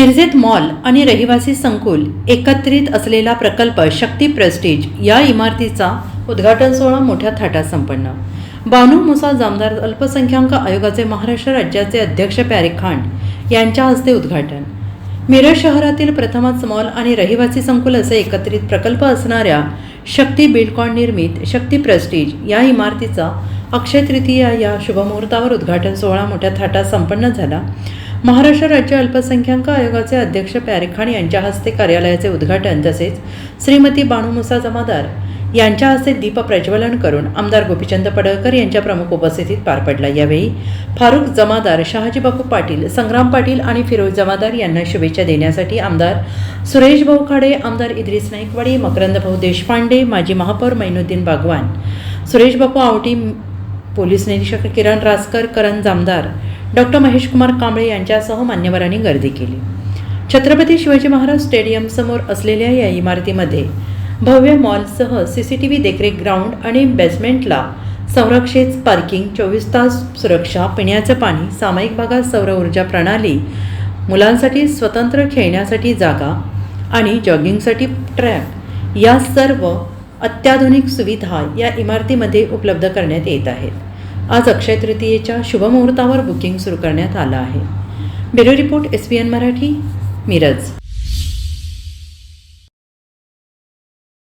मिरजेत mall आणि रहिवासी संकुल एकत्रित असलेला प्रकल्प शक्ती प्रेस्टीज या इमारतीचा उद्घाटन सोहळा मोठ्या थाटात संपन्न. बानू मुसा जामदार अल्पसंख्याक आयोगाचे महाराष्ट्र राज्याचे अध्यक्ष प्यारे खान यांच्या हस्ते उद्घाटन. मिरज शहरातील प्रथमच मॉल आणि रहिवासी संकुल असे एकत्रित प्रकल्प असणाऱ्या शक्ती बिल्डकॉन निर्मित शक्ती प्रेस्टीज या इमारतीचा अक्षय तृतीया या शुभमुहूर्तावर उद्घाटन सोहळा मोठ्या थाटात संपन्न झाला. महाराष्ट्र राज्य अल्पसंख्याक आयोगाचे अध्यक्ष प्यारे खान यांच्या हस्ते कार्यालयाचे उद्घाटन तसेच श्रीमती बाणू मुसा जमादार यांच्या हस्ते दीप प्रज्वलन करून आमदार गोपीचंद पडळकर यांच्या प्रमुख उपस्थितीत पार पडला. यावेळी फारुख जमादार शहाजी बापू पाटील संग्राम पाटील आणि फिरोज जमादार यांना शुभेच्छा देण्यासाठी आमदार सुरेश भाऊ खाडे आमदार इद्रिस नाईकवाडी मकरंद भाऊ देशपांडे माजी महापौर मैनुद्दीन बागवान सुरेश बापू आवटी पोलीस निरीक्षक किरण रासकर करण जामदार डॉक्टर महेशकुमार कांबळे यांच्यासह मान्यवरांनी गर्दी केली. छत्रपती शिवाजी महाराज स्टेडियमसमोर असलेल्या या इमारतीमध्ये भव्य मॉलसह सी सी टी व्ही देखरेख ग्राउंड आणि बेसमेंटला संरक्षित पार्किंग चोवीस तास सुरक्षा पिण्याचं पाणी सामायिक भागात सौर ऊर्जा प्रणाली मुलांसाठी स्वतंत्र खेळण्यासाठी जागा आणि जॉगिंगसाठी ट्रॅक या सर्व अत्याधुनिक सुविधा या इमारतीमध्ये उपलब्ध करण्यात येत आहेत. आज अक्षय तृतीयेच्या शुभमुहूर्तावर बुकिंग सुरू करण्यात आलं आहे. Bureau report S P N Marathi Miraj.